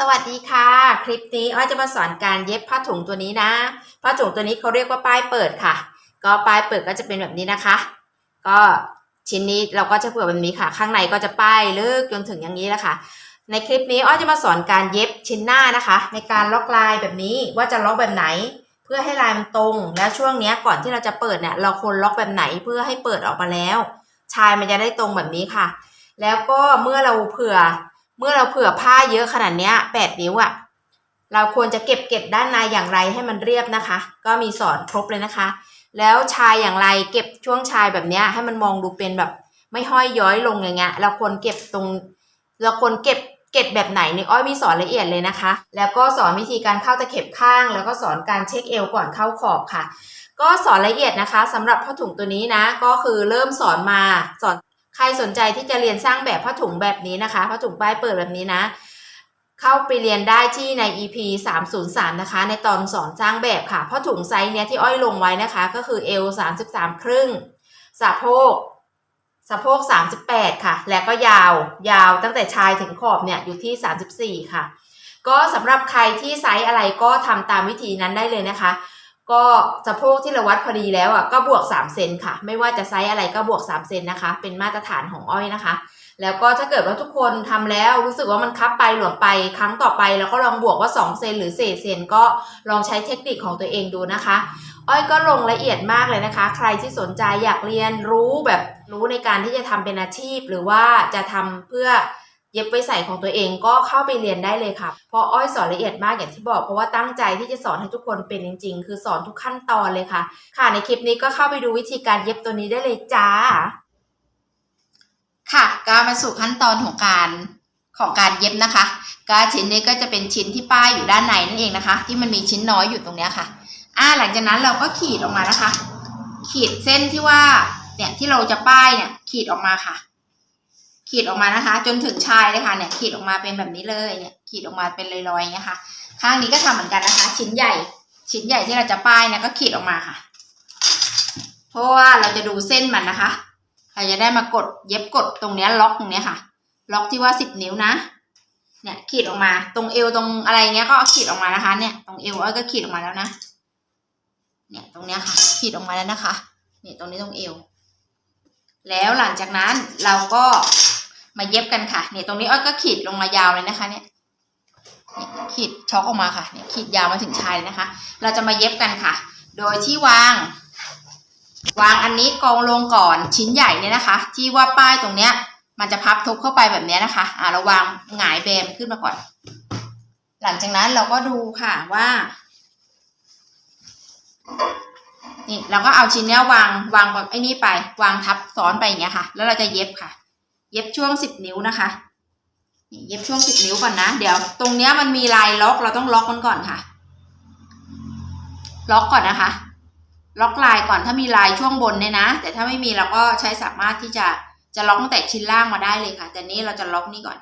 สวัสดีค่ะ คลิปนี้อ้อยจะมาสอนการเย็บผ้าถุงตัวนี้นะผ้าถุงตัวนี้เขาเรียกว่าป้ายเปิดค่ะ ก็ป้ายเปิดก็จะเป็นแบบนี้นะคะ ก็ชิ้นนี้เราก็จะเผื่อแบบนี้ค่ะ ข้างในก็จะป้ายลึกจนถึงอย่างนี้แหละค่ะ ในคลิปนี้อ้อยจะมาสอนการเย็บชิ้นหน้านะคะ ในการล็อกลายแบบนี้ว่าจะล็อกแบบไหน เพื่อให้ลายมันตรง แล้วช่วงนี้ก่อนที่เราจะเปิดเนี่ยเราควรล็อกแบบไหนเพื่อให้เปิดออกมาแล้ว ชายมันจะได้ตรงแบบนี้ค่ะ แล้วก็เมื่อเราเผื่อ เมื่อเราเผื่อผ้าเยอะขนาดนี้แปดนิ้วอะเราควรจะเก็บเก็บด้านในอย่างไรให้มันเรียบนะคะ ก็มีสอนครบเลยนะคะ แล้วชายอย่างไรเก็บช่วงชายแบบนี้ให้มันมองดูเป็นแบบไม่ห้อยย้อยลงอย่างเงี้ย เราควรเก็บตรง เราควรเก็บเก็บแบบไหนนี่อ้อยมีสอนละเอียดเลยนะคะ แล้วก็สอนวิธีการเข้าตะเข็บข้าง แล้วก็สอนการเช็คเอวก่อนเข้าขอบค่ะ ก็สอนละเอียดนะคะสำหรับผ้าถุงตัวนี้นะ ก็คือเริ่มสอนมาสอน ใครสนใจที่จะเรียนสร้างแบบผ้าถุงแบบนี้นะคะผ้าถุงป้ายเปิดแบบนี้นะ เข้าไปเรียนได้ที่ใน EP 303 นะคะ ในตอนสอนสร้างแบบค่ะผ้าถุงไซส์เนี้ยที่อ้อยลงไว้นะคะ ก็คือเอว33 ครึ่งสะโพกสะโพก 38 ค่ะ และก็ยาว ยาวตั้งแต่ชายถึงขอบเนี่ยอยู่ที่ 34 ค่ะ ก็สำหรับใครที่ไซส์อะไรก็ทำตามวิธีนั้นได้เลยนะคะ ก็สะโพกที่เราวัดพอดีแล้วอะก็บวก 3 เซนค่ะ ไม่ว่าจะไซส์อะไรก็บวก 3 เซนนะคะ เป็นมาตรฐานของอ้อยนะคะ แล้วก็ถ้าเกิดว่าทุกคนทำแล้วรู้สึกว่ามันคับไปหลวมไปครั้งต่อไป แล้วก็ลองบวกว่า 2 เซนหรือเศษเซนก็ลองใช้เทคนิคของตัวเองดูนะคะ อ้อยก็ลงละเอียดมากเลยนะคะ ใครที่สนใจอยากเรียนรู้แบบรู้ในการที่จะทำเป็นอาชีพ หรือว่าจะทำเพื่อ เย็บไว้ใส่ของตัวเองก็เข้าไปเรียนได้เลยค่ะ เพราะอ้อยสอนละเอียดมากอย่างที่บอก เพราะว่าตั้งใจที่จะสอนให้ทุกคนเป็นจริง ๆ คือสอนทุกขั้นตอนเลยค่ะ ค่ะในคลิปนี้ก็เข้าไปดูวิธีการเย็บตัวนี้ได้เลยจ้า ค่ะก็มาสู่ขั้นตอนของการของการเย็บนะคะ ก็ชิ้นนี้ก็จะเป็นชิ้นที่ป้ายอยู่ด้านในนั่นเองนะคะ ที่มันมีชิ้นน้อยอยู่ตรงนี้ค่ะอ่าหลังจากนั้นเราก็ขีดออกมานะคะ ขีดเส้นที่ว่าเนี่ยที่เราจะป้ายเนี่ยขีดออกมาค่ะ ขีดออกมานะคะ จนถึงชายเลยค่ะเนี่ยขีดออกมาเป็นแบบนี้เลยเนี่ยขีดออกมาเป็นรอยๆอย่างเงี้ยค่ะข้างนี้ก็ทำเหมือนกันนะคะ ชิ้นใหญ่ ชิ้นใหญ่ที่เราจะป้ายเนี่ยก็ขีดออกมาค่ะ เพราะว่าเราจะดูเส้นมันนะคะเราจะได้มากดเย็บกดตรงเนี้ยล็อกตรงเนี้ยค่ะ ล็อกที่ว่าสิบนิ้วนะเนี่ยขีดออกมา ตรงเอวตรงอะไรเงี้ยก็ขีดออกมานะคะ เนี่ยตรงเอวก็ขีดออกมาแล้วนะเนี่ยตรงเนี้ยค่ะ ขีดออกมาแล้วนะคะเนี่ยตรงนี้ตรงเอว แล้วหลังจากนั้นเราก็ มาเย็บกันค่ะเนี่ยตรงนี้อ้อยก็ขีดลงมายาวเลยนะคะเนี่ยขีดช็อกออกมาค่ะเนี่ยขีดยาวมาถึงชายเลยนะคะ เราจะมาเย็บกันค่ะ โดยที่วาง วางอันนี้กองลงก่อนชิ้นใหญ่เนี่ยนะคะ ที่ว่าป้ายตรงเนี้ย มันจะพับทุบเข้าไปแบบเนี้ยนะคะ อ่าเราวางหงายแบมขึ้นมาก่อน หลังจากนั้นเราก็ดูค่ะว่านี่เราก็เอาชิ้นเนี้ยวางวางแบบไอ้นี่ไป วางทับซ้อนไปอย่างเงี้ยค่ะ แล้วเราจะเย็บค่ะ เย็บช่วงสิบนิ้วนะคะเย็บช่วงสิบนิ้วก่อนนะ เดี๋ยวตรงเนี้ยมันมีลายล็อกเราต้องล็อกมันก่อนค่ะ ล็อกก่อนนะคะ ล็อกลายก่อนถ้ามีลายช่วงบนเนี่ยนะ แต่ถ้าไม่มีเราก็ใช้สามารถที่จะจะล็อกตั้งแต่ชิ้นล่างมาได้เลยค่ะ แต่นี้เราจะล็อกนี่ก่อน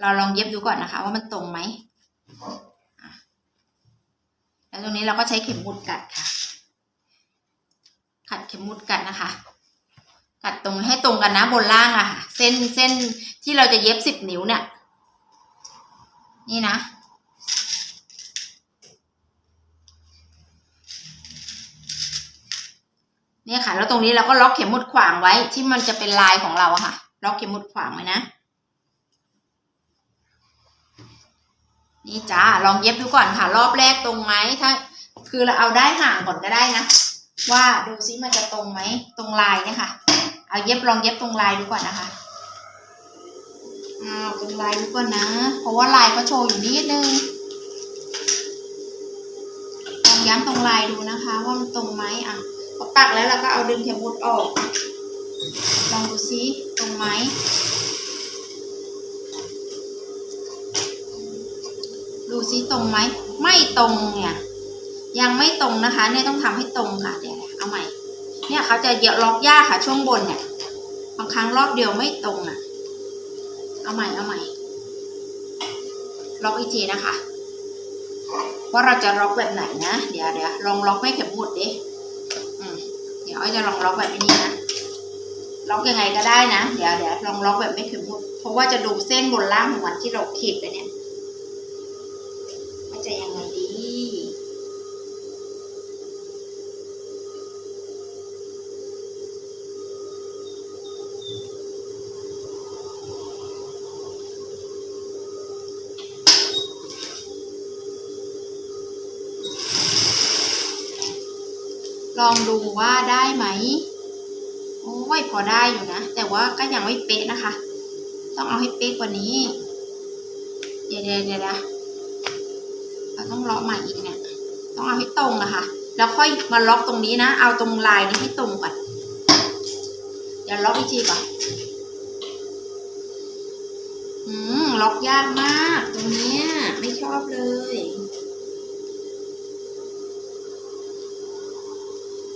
เราลองเย็บดูก่อนนะคะ ว่ามันตรงไหมแล้วตรงนี้เราก็ใช้เข็มหมุดกัดค่ะ ขัดเข็มหมุดกัดนะคะ กัดตรงให้ตรงกันนะบนล่างอะค่ะ เส้นเส้นที่เราจะเย็บสิบนิ้วเนี่ย นี่นะ เนี่ยค่ะ แล้วตรงนี้เราก็ล็อกเข็มหมุดขวางไว้ที่มันจะเป็นลายของเราอะค่ะ ล็อกเข็มหมุดขวางไว้นะ นี่จ้าลองเย็บดูก่อนค่ะ รอบแรกตรงไหมถ้า คือเราเอาได้ห่างก่อนก็ได้นะว่าดูซิมันจะตรงไหมตรงลายเนี่ยค่ะ เอาเย็บลองเย็บตรงลายดูก่อนนะคะอ้าวตรงลายดูก่อนนะ เพราะว่าลายเขาโชว์อยู่นิดนึงลองย้ำตรงลายดูนะคะ ว่ามันตรงไหมอะพอปักแล้วเราก็เอาดึงเข็มหมุดออกลองดูซิตรงไหมดูซิตรงไหมไม่ตรงเนี่ย ยังไม่ตรงนะคะ เนี่ยต้องทำให้ตรงค่ะเดี๋ยวเอาใหม่ เนี่ยเขาจะเยอะล็อกยากค่ะช่วงบนเนี่ยบางครั้งรอบเดียวไม่ตรงอะเอาใหม่เอาใหม่ ล็อกอีกทีนะคะ ว่าเราจะล็อกแบบไหนนะ เดี๋ยวเดี๋ยวลองล็อกไม่เข็มหมุดดิเดี๋ยวอ้อยจะลองล็อกแบบนี้นะล็อกยังไงก็ได้นะ เดี๋ยวเดี๋ยวลองล็อกแบบไม่เข็มหมุดเพราะว่าจะดูเส้นบนล่างของมันที่เราขีดไปเนี่ย ว่าได้ไหม โอ้ยพอได้อยู่นะ แต่ว่าก็ยังไม่เป๊ะนะคะ ต้องเอาให้เป๊ะกว่านี้ เดี๋ยวเดี๋ยวเดี๋ยวเราต้องเลาะใหม่อีกเนี่ย ต้องเอาให้ตรงอะค่ะ แล้วค่อยมาล็อกตรงนี้นะ เอาตรงลายนี้ให้ตรงก่อน เดี๋ยวล็อกอีกทีก่อนอืมล็อกยากมาก ตรงเนี้ยไม่ชอบเลย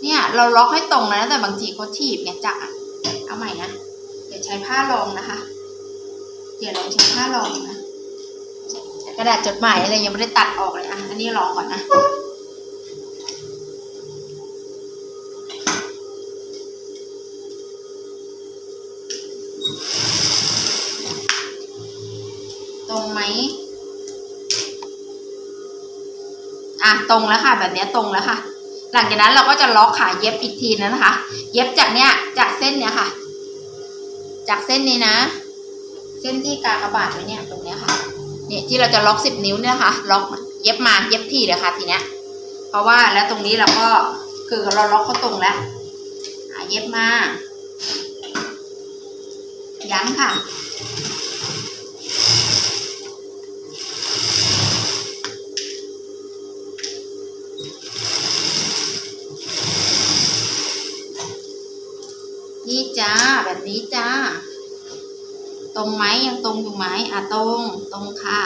เนี่ยเราล็อกให้ตรงนะแต่บางทีเขาถีบเนี่ยจักอะเอาใหม่นะเดี๋ยวใช้ผ้ารองนะคะ เดี๋ยวเราใช้ผ้ารองนะกระดาษจดหมายอะไรยังไม่ได้ตัดออกเลยอะอันนี้ลองก่อนนะตรงไหมอะตรงแล้วค่ะ แบบเนี้ยตรงแล้วค่ะ หลังจากนั้นเราก็จะล็อกขาเย็บอีกทีนึงนะคะ เย็บจากเนี้ยจากเส้นเนี้ยค่ะ จากเส้นนี้นะ เส้นที่กากบาทไว้เนี่ยตรงเนี้ยค่ะเนี่ยที่เราจะล็อกสิบนิ้วเนี่ยนะคะล็อกเย็บมาเย็บที่เลยค่ะทีเนี้ย เพราะว่าแล้วตรงนี้เราก็คือเราล็อกเขาตรงแล้วอะเย็บมายั้งค่ะ นี่จ้าแบบนี้จ้า ตรงไหมยังตรงอยู่ไหมอะตรงตรงค่ะ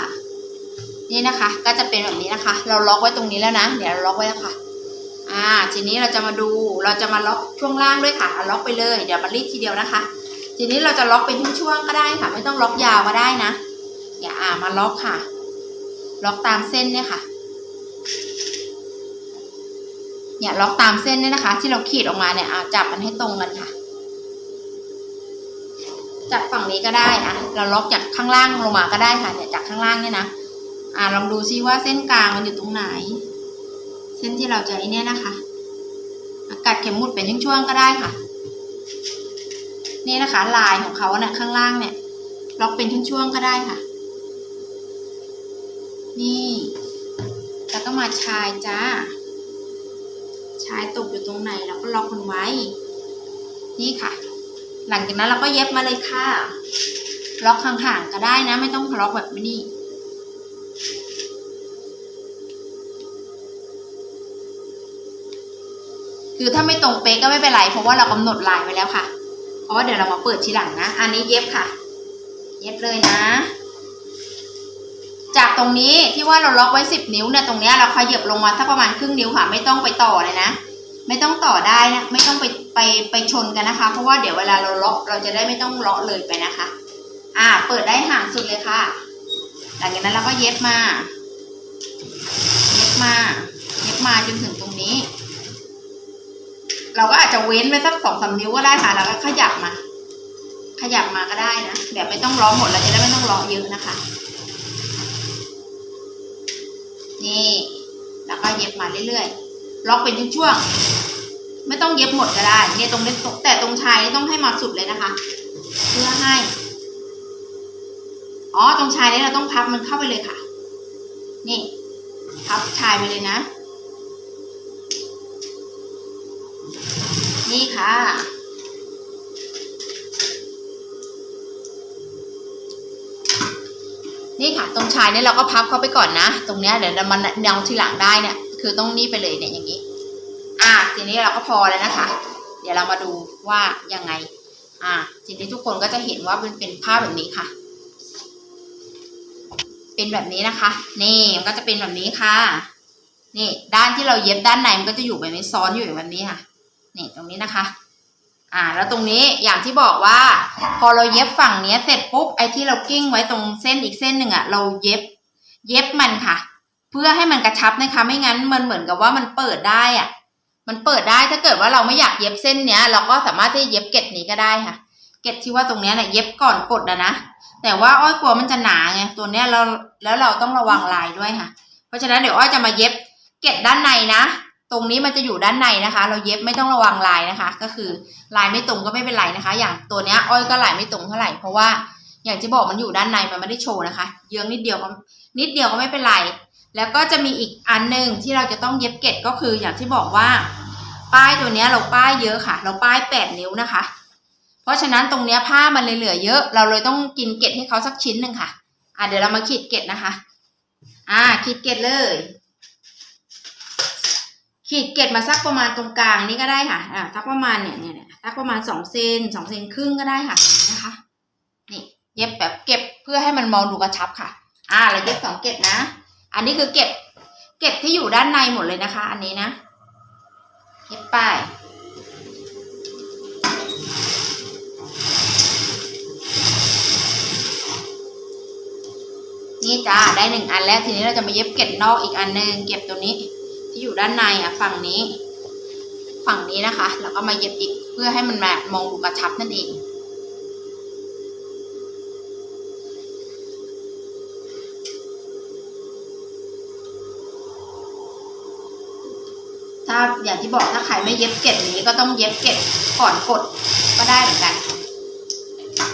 นี่นะคะ ก็จะเป็นแบบนี้นะคะ เราล็อกไว้ตรงนี้แล้วนะเดี๋ยวเราล็อกไว้แล้วค่ะ อ่า ทีนี้เราจะมาดูเราจะมาล็อกช่วงล่างด้วยค่ะล็อกไปเลยเดี๋ยวมารีดทีเดียวนะคะ ทีนี้เราจะล็อกเป็นช่วงๆก็ได้ค่ะ ไม่ต้องล็อกยาวก็ได้นะอย่าอ่ามาล็อกค่ะ ล็อกตามเส้นเนี่ยค่ะเนี่ยล็อกตามเส้นเนี่ยนะคะ ที่เราขีดออกมาเนี่ยอ่าจับมันให้ตรงกันค่ะ จากฝั่งนี้ก็ได้อะเราล็อกจากข้างล่างลงมาก็ได้ค่ะเนี่ยจากข้างล่างเนี่ยนะอ่าลองดูซิว่าเส้นกลางมันอยู่ตรงไหน เส้นที่เราจะไอ้เนี่ยนะคะอะกัดเข็มหมุดเป็นช่วงๆก็ได้ค่ะ นี่นะคะลายของเขาเนี่ยข้างล่างเนี่ยล็อกเป็นช่วงๆก็ได้ค่ะ นี่แล้วก็มาชายจ้า ชายตกอยู่ตรงไหนเราก็ล็อกมันไว้ นี่ค่ะ หลังจากนั้นเราก็เย็บมาเลยค่ะ ล็อกห่างๆก็ได้นะ ไม่ต้องล็อกแบบนี้คือถ้าไม่ตรงเป๊ะก็ไม่เป็นไรเพราะว่าเรากำหนดลายไว้แล้วค่ะ เพราะว่าเดี๋ยวเรามาเปิดทีหลังนะ อันนี้เย็บค่ะ เย็บเลยนะ จากตรงนี้ที่ว่าเราล็อกไว้สิบนิ้วเนี่ยตรงนี้เราขยับลงมาสักประมาณครึ่งนิ้วค่ะ ไม่ต้องไปต่อเลยนะ ไม่ต้องต่อได้นะ ไม่ต้องไป ไปไปชนกันนะคะ เพราะว่าเดี๋ยวเวลาเราเลาะเราจะได้ไม่ต้องเลาะเลยไปนะคะ อ่า เปิดได้ห่างสุดเลยค่ะ หลังจากนั้นเราก็เย็บมา เย็บมา เย็บมาจนถึงตรงนี้ เราก็อาจจะเว้นไว้สักสองสามนิ้วก็ได้ค่ะแล้วก็ขยับมา ขยับมาก็ได้นะแบบไม่ต้องล้อหมดเราจะได้ไม่ต้องล้อเยอะนะคะ นี่ แล้วก็เย็บมาเรื่อยๆ ล็อกเป็นช่วงๆ ไม่ต้องเย็บหมดก็ได้เนี่ยตรงนี้แต่ตรงชายนี่ต้องให้มาสุดเลยนะคะ เพื่อให้ อ๋อตรงชายนี้เราต้องพับมันเข้าไปเลยค่ะ นี่ พับชายไปเลยนะ นี่ค่ะนี่ค่ะ ตรงชายเนี่ยเราก็พับเข้าไปก่อนนะ ตรงเนี้ยเดี๋ยวมันเนาทีหลังได้เนี่ย คือต้องนี่ไปเลยเนี่ยอย่างนี้ อะทีนี้เราก็พอแล้วนะคะ เดี๋ยวเรามาดูว่ายังไง อะทีนี้ทุกคนก็จะเห็นว่ามันเป็นภาพแบบนี้ค่ะ เป็นแบบนี้นะคะ นี่มันก็จะเป็นแบบนี้ค่ะ นี่ด้านที่เราเย็บด้านในมันก็จะอยู่แบบนี้ซ้อนอยู่แบบนี้ค่ะ นี่ตรงนี้นะคะ อ่า แล้วตรงนี้อย่างที่บอกว่า พอเราเย็บฝั่งเนี้ยเสร็จปุ๊บไอ้ที่เรากิ้งไว้ตรงเส้นอีกเส้นหนึ่งอะเราเย็บ เย็บมันค่ะ เพื่อให้มันกระชับนะคะ ไม่งั้นมันเหมือนกับว่ามันเปิดได้อะ มันเปิดได้ถ้าเกิดว่าเราไม่อยากเย็บเส้นเนี้ย เราก็สามารถที่จะเย็บเกล็ดนี้ก็ได้ค่ะ เกล็ดที่ว่าตรงเนี้ยเนี่ยเย็บก่อนกดนะนะแต่ว่าอ้อยกลัวมันจะหนาไงตัวเนี้ยเราแล้วเราต้องระวังลายด้วยค่ะ เพราะฉะนั้นเดี๋ยวอ้อยจะมาเย็บเกล็ดด้านในนะ ตรงนี้มันจะอยู่ด้านในนะคะ เราเย็บไม่ต้องระวังลายนะคะ ก็คือลายไม่ตรงก็ไม่เป็นไรนะคะ อย่างตัวเนี้ยอ้อยก็ลายไม่ตรงเท่าไหร่เพราะว่าอย่างที่บอกมันอยู่ด้านในมันไม่ได้โชว์นะคะ เยื้องนิดเดียวก็นิดเดียวก็ไม่เป็นไร แล้วก็จะมีอีกอันหนึ่งที่เราจะต้องเย็บเกล็ดก็คืออย่างที่บอกว่า ป้ายตัวนี้เราป้ายเยอะค่ะ เราป้ายแปดนิ้วนะคะ เพราะฉะนั้นตรงเนี้ยผ้ามันเลยเหลือเยอะ เราเลยต้องกินเกล็ดให้เขาสักชิ้นหนึ่งค่ะอะเดี๋ยวเรามาขีดเกล็ดนะคะ อ่าขีดเกล็ดเลย ขีดเกล็ดมาสักประมาณตรงกลางนี่ก็ได้ค่ะอ่าสักประมาณเนี่ยเนี่ยสักประมาณสองเซนสองเซนครึ่งก็ได้ค่ะอย่างนี้นะคะนี่เย็บแบบเก็บเพื่อให้มันมองดูกระชับค่ะ อ่าเราเย็บสองเกล็ดนะ อันนี้คือเก็บ เก็บที่อยู่ด้านในหมดเลยนะคะ อันนี้นะเย็บไปนี่จ้าได้หนึ่งอันแล้วทีนี้เราจะมาเย็บเกล็ดนอกอีกอันหนึ่งเก็บตัวนี้ที่อยู่ด้านในอะฝั่งนี้ ฝั่งนี้นะคะ แล้วก็มาเย็บอีกเพื่อให้มันมามองดูกระชับนั่นเอง อย่างที่บอกถ้าใครไม่เย็บเกล็ดนี้ก็ต้องเย็บเกล็ดก่อนกดก็ได้เหมือนกัน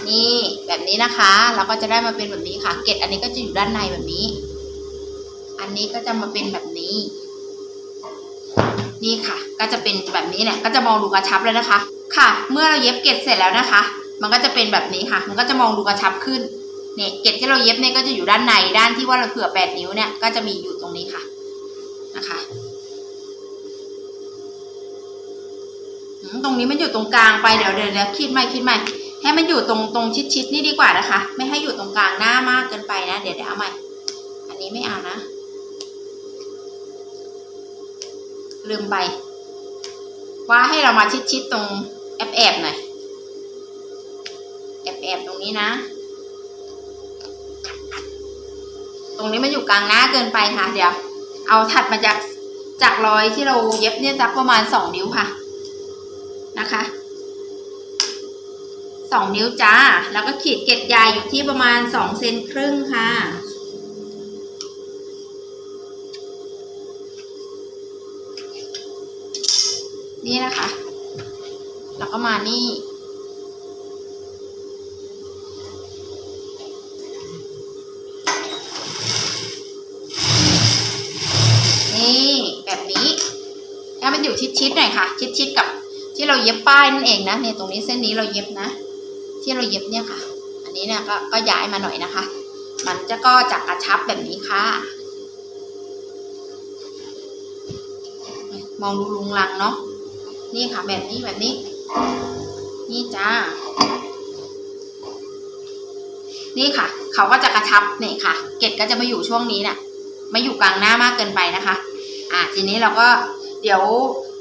นี่แบบนี้นะคะ เราก็จะได้มาเป็นแบบนี้ค่ะ เกล็ดอันนี้ก็จะอยู่ด้านในแบบนี้ อันนี้ก็จะมาเป็นแบบนี้ นี่ค่ะ ก็จะเป็นแบบนี้เนี่ยก็จะมองดูกระชับเลยนะคะ ค่ะ เมื่อเราเย็บเกล็ดเสร็จแล้วนะคะ มันก็จะเป็นแบบนี้ค่ะ มันก็จะมองดูกระชับขึ้นเนี่ยเกล็ดที่เราเย็บเนี่ยก็จะอยู่ด้านในด้านที่ว่าเราเผื่อแปดนิ้วเนี่ยก็จะมีอยู่ตรงนี้ค่ะนะคะ ตรงนี้มันอยู่ตรงกลางไปเดี๋ยวเดี๋ยวเดี๋ยวคิดใหม่คิดใหม่ให้มันอยู่ตรงตรงชิดชิดนี่ดีกว่านะคะ ไม่ให้อยู่ตรงกลางหน้ามากเกินไปนะเดี๋ยวเดี๋ยวเอาใหม่ อันนี้ไม่เอานะ ลืมไป ว่าให้เรามาชิดชิดตรงแอบแอบหน่อยแอบแอบตรงนี้นะ ตรงนี้มันอยู่กลางหน้าเกินไปค่ะ เดี๋ยว เอาถัดมาจากจากรอยที่เราเย็บเนี่ยสักประมาณสองนิ้วค่ะ นะคะสองนิ้วจ้า แล้วก็ขีดเกล็ดใหญ่อยู่ที่ประมาณสองเซนครึ่งค่ะ นี่นะคะ แล้วก็มานี่ นี่แบบนี้ถ้มันอยู่ชิดๆหน่อยค่ะ ชิดๆกับ ที่เราเย็บป้ายนั่นเองนะเนี่ยตรงนี้เส้นนี้เราเย็บนะ ที่เราเย็บเนี่ยค่ะ อันนี้เนี่ยก็ก็ย้ายมาหน่อยนะคะ มันจะก็จะกระชับแบบนี้ค่ะ มองดูลุงลังเนาะนี่ค่ะแบบนี้แบบนี้ นี่จ้า นี่ค่ะ เขาก็จะกระชับเนี่ยค่ะ เกล็ดก็จะมาอยู่ช่วงนี้เนี่ยไม่อยู่กลางหน้ามากเกินไปนะคะ อะทีนี้เราก็เดี๋ยว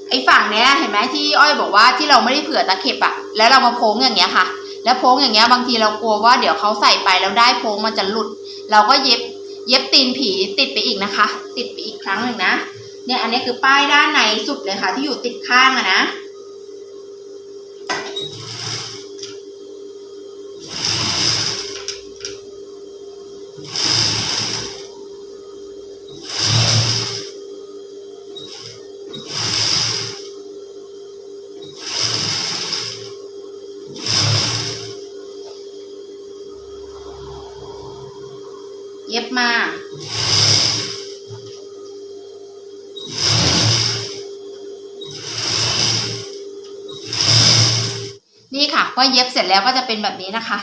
ไอ้ฝั่งเนี้ยเห็นไหมที่อ้อยบอกว่าที่เราไม่ได้เผื่อตะเข็บอะแล้วเรามาโพ้งอย่างเงี้ยค่ะ แล้วโพ้งอย่างเงี้ยบางทีเรากลัวว่าเดี๋ยวเขาใส่ไปแล้วได้โพ้งมันจะหลุด เราก็เย็บเย็บตีนผีติดไปอีกนะคะ ติดไปอีกครั้งหนึ่งนะเนี่ยอันนี้คือป้ายด้านในสุดเลยค่ะ ที่อยู่ติดข้างอะนะ มา นี่ค่ะพอเย็บเสร็จแล้วก็จะเป็นแบบนี้นะคะ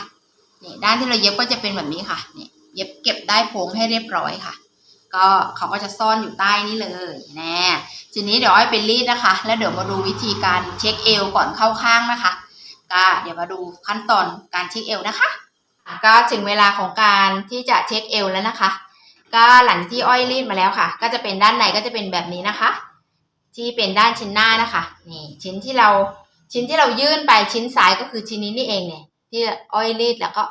นี่ด้านที่เราเย็บก็จะเป็นแบบนี้ค่ะนี่เย็บเก็บได้โพงให้เรียบร้อยค่ะ ก็เขาก็จะซ่อนอยู่ใต้นี้เลยแน่ทีนี้เดี๋ยวอ้อยไปรีดนะคะ แล้วเดี๋ยวมาดูวิธีการเช็คเอวก่อนเข้าข้างนะคะก็เดี๋ยวมาดูขั้นตอนการเช็คเอวนะคะ ก็ถึงเวลาของการที่จะเช็คเอวแล้วนะคะ ก็หลังที่อ้อยรีดมาแล้วค่ะ ก็จะเป็นด้านในก็จะเป็นแบบนี้นะคะ ที่เป็นด้านชิ้นหน้านะคะนี่ชิ้นที่เราชิ้นที่เรายื่นไปชิ้นซ้ายก็คือชิ้นนี้นี่เองเนี่ย ที่อ้อยรีดแล้วก็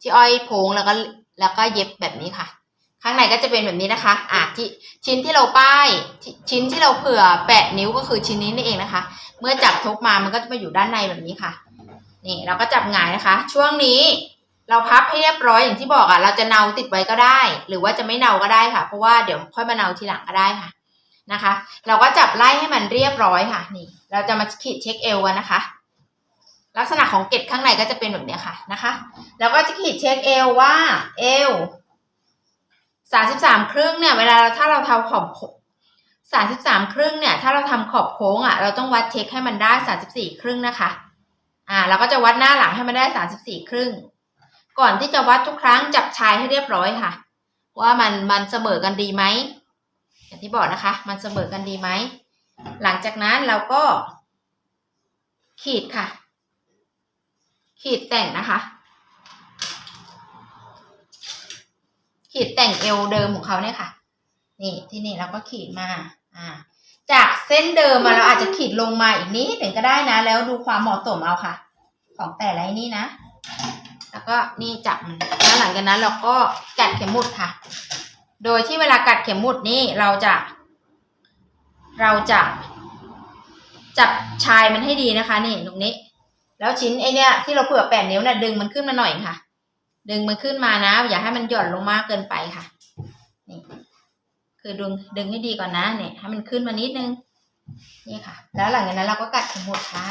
ที่อ้อยโพงแล้วก็แล้วก็เย็บแบบนี้ค่ะ ข้างในก็จะเป็นแบบนี้นะคะ อะที่ชิ้นที่เราป้าย ชิ้นที่เราเผื่อแปดนิ้วก็คือชิ้นนี้นี่เองนะคะ เมื่อจับทุกมามันก็จะมาอยู่ด้านในแบบนี้ค่ะ นี่เราก็จับหงายนะคะ ช่วงนี้ เราพับให้เรียบร้อยอย่างที่บอกอะ เราจะเนาติดไว้ก็ได้ หรือว่าจะไม่เนาก็ได้ค่ะ เพราะว่าเดี๋ยวค่อยมาเนาทีหลังก็ได้ค่ะนะคะ เราก็จับไล่ให้มันเรียบร้อยค่ะนี่ เราจะมาขีดเช็คเอวกันนะคะ ลักษณะของเกล็ดข้างในก็จะเป็นแบบนี้ค่ะนะคะแล้วก็จะขีดเช็คเอวว่าเอวสามสิบสามครึ่งเนี่ยเวลาถ้าเราทำขอบสามสิบสามครึ่งเนี่ยถ้าเราทำขอบโค้งอะเราต้องวัดเช็คให้มันได้สามสิบสี่ครึ่งนะคะ อ่า เราก็จะวัดหน้าหลังให้มันได้สามสิบสี่ครึ่ง ก่อนที่จะวัดทุกครั้งจับชายให้เรียบร้อยค่ะ ว่ามันมันเสมอกันดีไหมอย่างที่บอกนะคะ มันเสมอกันดีไหมหลังจากนั้นเราก็ ขีดค่ะ ขีดแต่งนะคะ ขีดแต่งเอวเดิมของเขาเนี่ยค่ะ นี่ที่นี่เราก็ขีดมาอ่าจากเส้นเดิมมาเราอาจจะขีดลงมาอีกนิดหนึ่งก็ได้นะ แล้วดูความเหมาะสมเอาค่ะ ของแต่ละไอ้นี่นะ แล้วก็นี่จับมันแล้วหลังจากนั้นเราก็กัดเข็มหมุดค่ะ โดยที่เวลากัดเข็มหมุดนี่เราจะ เราจะจับชายมันให้ดีนะคะ นี่ตรงนี้ แล้วชิ้นไอเนี้ยที่เราเผื่อแปดนิ้วเนี่ยดึงมันขึ้นมาหน่อยค่ะ ดึงมันขึ้นมานะ อย่าให้มันหย่อนลงมากเกินไปค่ะ นี่ คือดึงดึงให้ดีก่อนนะเนี่ยให้มันขึ้นมานิดนึงนี่ค่ะ แล้วหลังจากนั้นเราก็กัดเข็มหมุดค่ะ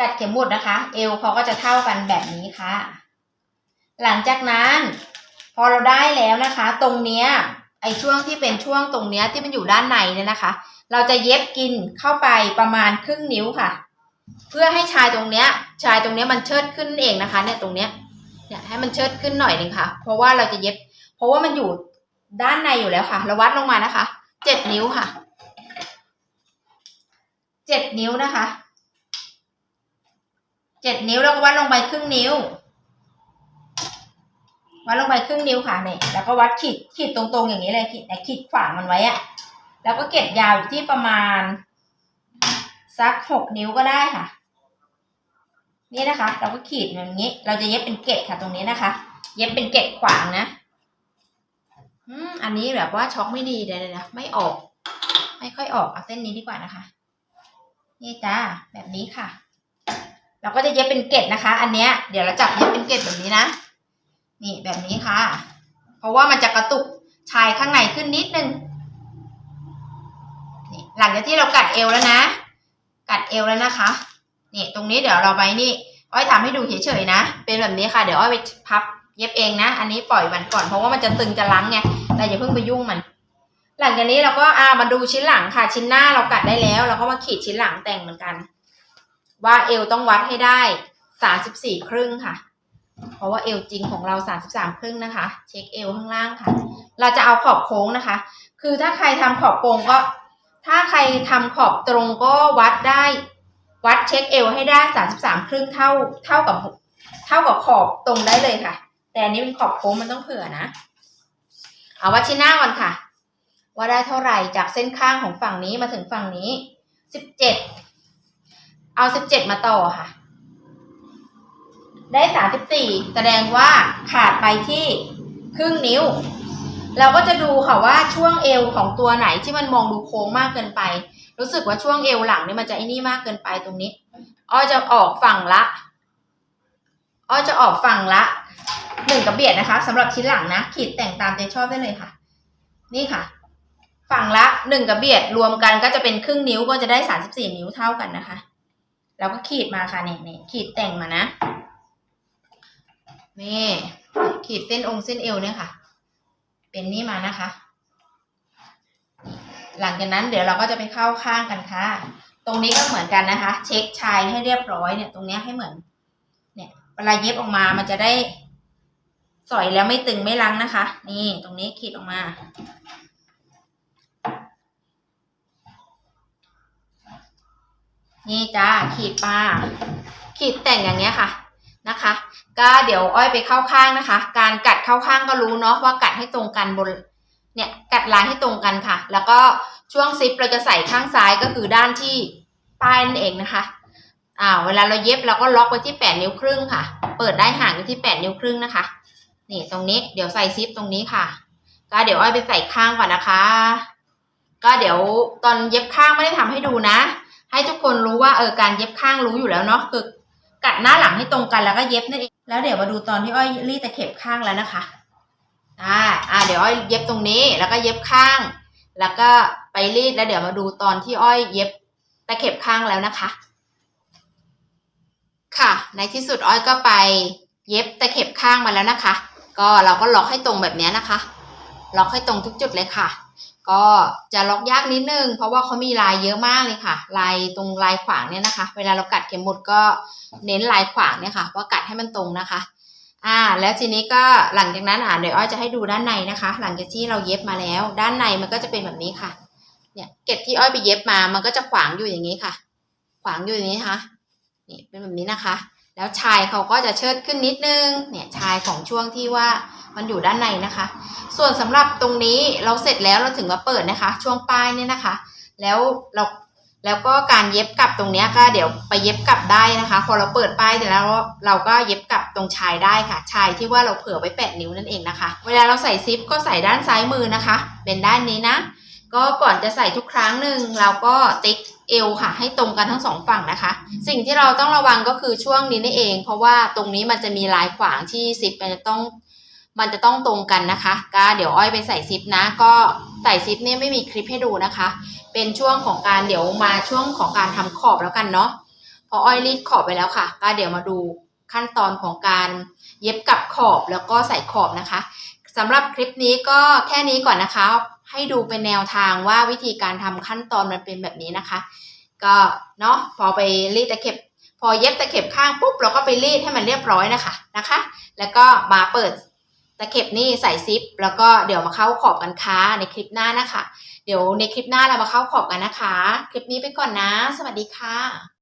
กัดเข็มหมุดนะคะ เอวเขาก็จะเท่ากันแบบนี้ค่ะ หลังจากนั้นพอเราได้แล้วนะคะ ตรงเนี้ยไอช่วงที่เป็นช่วงตรงเนี้ยที่มันอยู่ด้านในเนี่ยนะคะ เราจะเย็บกินเข้าไปประมาณครึ่งนิ้วค่ะ เพื่อให้ชายตรงเนี้ย ชายตรงเนี้ยมันเชิดขึ้นเองนะคะ เนี่ยตรงเนี้ยเนี่ยให้มันเชิดขึ้นหน่อยหนึ่งค่ะ เพราะว่าเราจะเย็บ เพราะว่ามันอยู่ด้านในอยู่แล้วค่ะเราวัดลงมานะคะเจ็ดนิ้วค่ะเจ็ดนิ้วนะคะ เจ็ดนิ้วแล้วก็วัดลงไปครึ่งนิ้ว วัดลงไปครึ่งนิ้วค่ะเนี่ยแล้วก็วัดขีดขีดตรงๆอย่างนี้เลยขีดขีดขวางมันไว้อะแล้วก็เก็บยาวอยู่ที่ประมาณ สักหกนิ้วก็ได้ค่ะ นี่นะคะ เราก็ขีดอย่างนี้ เราจะเย็บเป็นเกล็ดค่ะ ตรงนี้นะคะ เย็บเป็นเกล็ดขวางนะอืมอันนี้แบบว่าช็อกไม่ดีเดี๋ยวๆนะไม่ออก ไม่ค่อยออกเอาเส้นนี้ดีกว่านะคะ นี่จ้าแบบนี้ค่ะ เราก็จะเย็บเป็นเกล็ดนะคะ อันเนี้ยเดี๋ยวเราจับเย็บเป็นเกล็ดแบบนี้นะ นี่แบบนี้ค่ะ เพราะว่ามันจะกระตุกชายข้างในขึ้นนิดนึงนี่หลังจากที่เรากัดเอวแล้วนะ กัดเอวแล้วนะคะนี่ตรงนี้เดี๋ยวเราไปนี่อ้อยทำให้ดูเฉยๆนะ เป็นแบบนี้ค่ะ เดี๋ยวอ้อยไปพับเย็บเองนะ อันนี้ปล่อยมันก่อนเพราะว่ามันจะตึงจะลังไงเราอย่าเพิ่งไปยุ่งมัน หลังจากนี้เราก็อ่ามาดูชิ้นหลังค่ะ ชิ้นหน้าเรากัดได้แล้ว เราก็มาขีดชิ้นหลังแต่งเหมือนกัน ว่าเอวต้องวัดให้ได้สามสิบสี่ครึ่งค่ะ เพราะว่าเอวจริงของเราสามสิบสามครึ่งนะคะ เช็คเอวข้างล่างค่ะ เราจะเอาขอบโค้งนะคะ คือถ้าใครทำขอบโปร่งก็ ถ้าใครทำขอบตรงก็วัดได้ วัดเช็คเอวให้ได้สามสิบสามครึ่งเท่าเท่ากับเท่ากับขอบตรงได้เลยค่ะ แต่อันนี้เป็นขอบโค้งมันต้องเผื่อนะ เอาวัดชิ้นหน้าก่อนค่ะ ว่าได้เท่าไหร่จากเส้นข้างของฝั่งนี้มาถึงฝั่งนี้สิบเจ็ด เอาสิบเจ็ดมาต่อค่ะ ได้สามสิบสี่แสดงว่าขาดไปที่ครึ่งนิ้ว เราก็จะดูค่ะว่าช่วงเอวของตัวไหนที่มันมองดูโค้งมากเกินไป รู้สึกว่าช่วงเอวหลังเนี่ยมันจะไอ้นี่มากเกินไปตรงนี้อ้อจะออกฝั่งละอ้อจะออกฝั่งละหนึ่งกระเบียดนะคะสำหรับชิ้นหลังนะขีดแต่งตามใจชอบได้เลยค่ะ นี่ค่ะ ฝั่งละหนึ่งกระเบียดรวมกันก็จะเป็นครึ่งนิ้วก็จะได้สามสิบสี่นิ้วเท่ากันนะคะ แล้วก็ขีดมาค่ะเนี่ยเนี่ยขีดแต่งมานะนี่ขีดเส้นองค์เส้นเอวเนี่ยค่ะ เป็นนี่มานะคะ หลังจากนั้นเดี๋ยวเราก็จะไปเข้าข้างกันค่ะ ตรงนี้ก็เหมือนกันนะคะ เช็คชายให้เรียบร้อยเนี่ย ตรงนี้ให้เหมือน เนี่ยเวลาเย็บออกมามันจะได้สอยแล้วไม่ตึงไม่ลังนะคะ นี่ตรงนี้ขีดออกมา นี่จ้าขีดปลาขีดแต่งอย่างเงี้ยค่ะนะคะ ก็เดี๋ยวอ้อยไปเข้าข้างนะคะ การกัดเข้าข้างก็รู้เนาะว่ากัดให้ตรงกันบนเนี่ยกัดลายให้ตรงกันค่ะ แล้วก็ช่วงซิปเราจะใส่ข้างซ้ายก็คือด้านที่ป้ายนั่นเองนะคะอ่าเวลาเราเย็บเราก็ล็อกไว้ที่แปดนิ้วครึ่งค่ะ เปิดได้ห่างอยู่ที่แปดนิ้วครึ่งนะคะ นี่ตรงนี้เดี๋ยวใส่ซิปตรงนี้ค่ะ ก็เดี๋ยวอ้อยไปใส่ข้างก่อนนะคะ ก็เดี๋ยวตอนเย็บข้างไม่ได้ทำให้ดูนะ ให้ทุกคนรู้ว่าเออการเย็บข้างรู้อยู่แล้วเนาะคือกัดหน้าหลังให้ตรงกันแล้วก็เย็บนั่นเองแล้วเดี๋ยวมาดูตอนที่อ้อยรีดตะเข็บข้างแล้วนะคะอ่าอ่าเดี๋ยวอ้อยเย็บตรงนี้แล้วก็เย็บข้าง แล้วก็ไปรีดแล้วเดี๋ยวมาดูตอนที่อ้อยเย็บตะเข็บข้างแล้วนะคะ ค่ะ ในที่สุดอ้อยก็ไปเย็บตะเข็บข้างมาแล้วนะคะ ก็เราก็ล็อกให้ตรงแบบนี้นะคะ ล็อกให้ตรงทุกจุดเลยค่ะ ก็จะล็อกยากนิดนึง เพราะว่าเขามีลายเยอะมากเลยค่ะ ลายตรงลายขวางเนี่ยนะคะ เวลาเรากัดเข็มหมุดก็เน้นลายขวางเนี่ยค่ะว่ากัดให้มันตรงนะคะอ่าแล้วทีนี้ก็หลังจากนั้นอ่าเดี๋ยวอ้อยจะให้ดูด้านในนะคะ หลังจากที่เราเย็บมาแล้ว ด้านในมันก็จะเป็นแบบนี้ค่ะ เนี่ยเกล็ดที่อ้อยไปเย็บมา มันก็จะขวางอยู่อย่างนี้ค่ะ ขวางอยู่อย่างนี้ค่ะนี่เป็นแบบนี้นะคะ แล้วชายเขาก็จะเชิดขึ้นนิดนึงเนี่ยชายของช่วงที่ว่ามันอยู่ด้านในนะคะ ส่วนสำหรับตรงนี้เราเสร็จแล้วเราถึงมาเปิดนะคะ ช่วงปลายเนี่ยนะคะ แล้วเราแล้วก็การเย็บกลับตรงนี้ก็เดี๋ยวไปเย็บกลับได้นะคะ พอเราเปิดป้ายเสร็จแล้วเราก็เย็บกลับตรงชายได้ค่ะ ชายที่ว่าเราเผื่อไว้แปดนิ้วนั่นเองนะคะ เวลาเราใส่ซิปก็ใส่ด้านซ้ายมือนะคะ เป็นด้านนี้นะ ก็ก่อนจะใส่ทุกครั้งหนึ่งเราก็ติ๊ก เอวค่ะ ให้ตรงกันทั้งสองฝั่งนะคะ สิ่งที่เราต้องระวังก็คือช่วงนี้นี่เอง เพราะว่าตรงนี้มันจะมีลายขวางที่ซิปมันจะต้องมันจะต้องตรงกันนะคะก็เดี๋ยวอ้อยไปใส่ซิปนะ ก็ใส่ซิปเนี่ยไม่มีคลิปให้ดูนะคะ เป็นช่วงของการเดี๋ยวมาช่วงของการทำขอบแล้วกันเนาะเพออ้อยรีดขอบไปแล้วค่ะ ก็เดี๋ยวมาดูขั้นตอนของการเย็บกับขอบแล้วก็ใส่ขอบนะคะสำหรับคลิปนี้ก็แค่นี้ก่อนนะคะ ให้ดูเป็นแนวทางว่าวิธีการทำขั้นตอนมันเป็นแบบนี้นะคะ ก็เนาะพอไปรีดตะเข็บ พอเย็บตะเข็บข้างปุ๊บเราก็ไปรีดให้มันเรียบร้อยนะคะนะคะ แล้วก็มาเปิดตะเข็บนี่ใส่ซิป แล้วก็เดี๋ยวมาเข้าขอบกันค้าในคลิปหน้านะคะ เดี๋ยวในคลิปหน้าเรามาเข้าขอบกันนะคะ คลิปนี้ไปก่อนนะ สวัสดีค่ะ